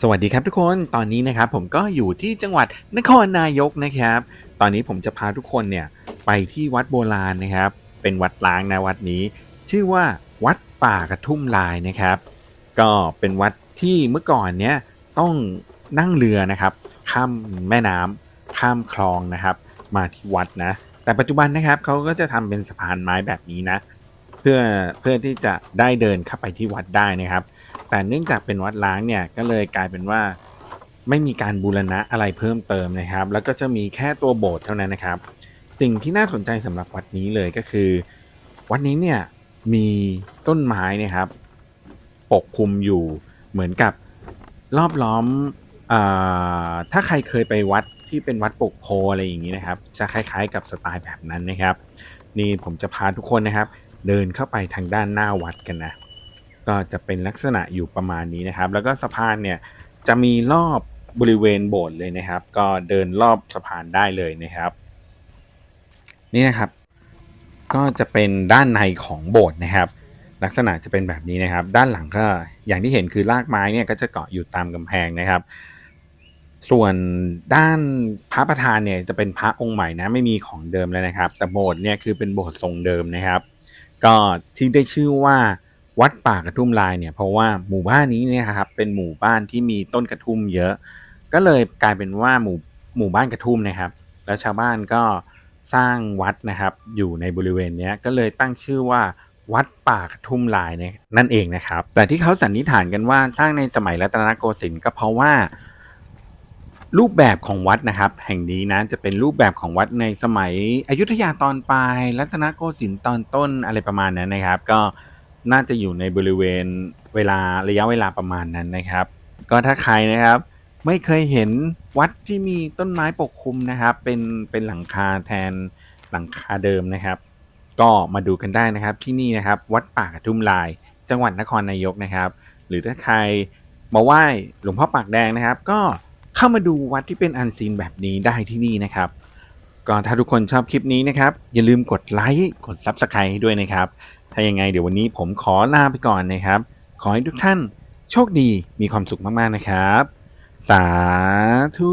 สวัสดีครับทุกคนตอนนี้นะครับผมก็อยู่ที่จังหวัดนครนายกนะครับ ตอนนี้ผมจะพาทุกคนเนี่ยไปที่วัดโบราณนะครับ เป็นวัดล้างนะวัดนี้ ชื่อว่าวัดป่ากระทุ่มลายนะครับ ก็เป็นวัดที่เมื่อก่อนเนี่ยต้องนั่งเรือนะครับข้ามแม่น้ำข้ามคลองนะครับ มาที่วัดนะ แต่ปัจจุบันนะครับเขาก็จะทำเป็นสะพานไม้แบบนี้นะ เพื่อเพื่อที่จะได้เดินเข้าไปที่วัดได้นะครับ แต่เนื่องจากเป็นวัดล้างเนี่ยก็เลยกลายเป็นว่าไม่มีการบูรณะอะไรเพิ่มเติมนะครับ แล้วก็จะมีแค่ตัวโบสถ์เท่านั้นนะครับ สิ่งที่น่าสนใจสำหรับวัดนี้เลยก็คือ วัดนี้เนี่ยมีต้นไม้นะครับ ปกคลุมอยู่เหมือนกับรอบล้อมอาถ้าใครเคยไปวัดที่เป็นวัดปกโพอะไรอย่างนี้นะครับ จะคล้ายๆ กับสไตล์แบบนั้นนะครับ นี่ผมจะพาทุกคนนะครับ เดินเข้าไปทางด้านหน้าวัดกันนะ ก็จะเป็นลักษณะอยู่ประมาณนี้นะครับ แล้วก็สะพานเนี่ยจะมีรอบบริเวณโบสถ์เลยนะครับ ก็เดินรอบสะพานได้เลยนะครับ นี่นะครับ ก็จะเป็นด้านในของโบสถ์นะครับ ลักษณะจะเป็นแบบนี้นะครับ ด้านหลังก็อย่างที่เห็นคือรากไม้เนี่ยก็จะเกาะอยู่ตามกำแพงนะครับ ส่วนด้านพระประธานเนี่ยจะเป็นพระองค์ใหม่นะไม่มีของเดิมแล้วนะครับ แต่โบสถ์เนี่ยคือเป็นโบสถ์ทรงเดิมนะครับ ก็ที่ได้ชื่อว่า วัดป่ากระทุ่มลายเนี่ยเพราะว่าหมู่บ้านนี้เนี่ยครับเป็นหมู่บ้านที่มีต้นกระทุ่มเยอะ ก็เลยกลายเป็นว่าหมู่หมู่บ้านกระทุ่มนะครับ แล้วชาวบ้านก็สร้างวัดนะครับอยู่ในบริเวณนี้ก็เลยตั้งชื่อว่าวัดป่ากระทุ่มลายเนี่ยนั่นเองนะครับ แต่ที่เขาสันนิษฐานกันว่าสร้างในสมัยรัตนโกสินทร์ก็เพราะว่า รูปแบบของวัดนะครับ แห่งนี้นะจะเป็นรูปแบบของวัดในสมัยอยุธยาตอนปลายรัตนโกสินทร์ตอนต้นอะไรประมาณนั้นนะครับ ก็ น่าจะอยู่ในบริเวณเวลาระยะเวลาประมาณนั้นนะครับ ก็ถ้าใครนะครับ ไม่เคยเห็นวัดที่มีต้นไม้ปกคลุมนะครับ เป็นเป็นหลังคาแทนหลังคาเดิมนะครับ ก็มาดูกันได้นะครับที่นี่นะครับ วัดป่ากระทุ่มลาย จังหวัดนครนายกนะครับ หรือถ้าใครมาไหว้หลวงพ่อปากแดงนะครับ ก็เข้ามาดูวัดที่เป็นอันซีนแบบนี้ได้ที่นี่นะครับก็ถ้าทุกคนชอบคลิปนี้นะครับ อย่าลืมกดไลค์กด Subscribe ด้วยนะครับ ถ้ายังไงเดี๋ยววันนี้ผมขอลาไปก่อนนะครับ ขอให้ทุกท่านโชคดีมีความสุขมากๆนะครับ สาธุ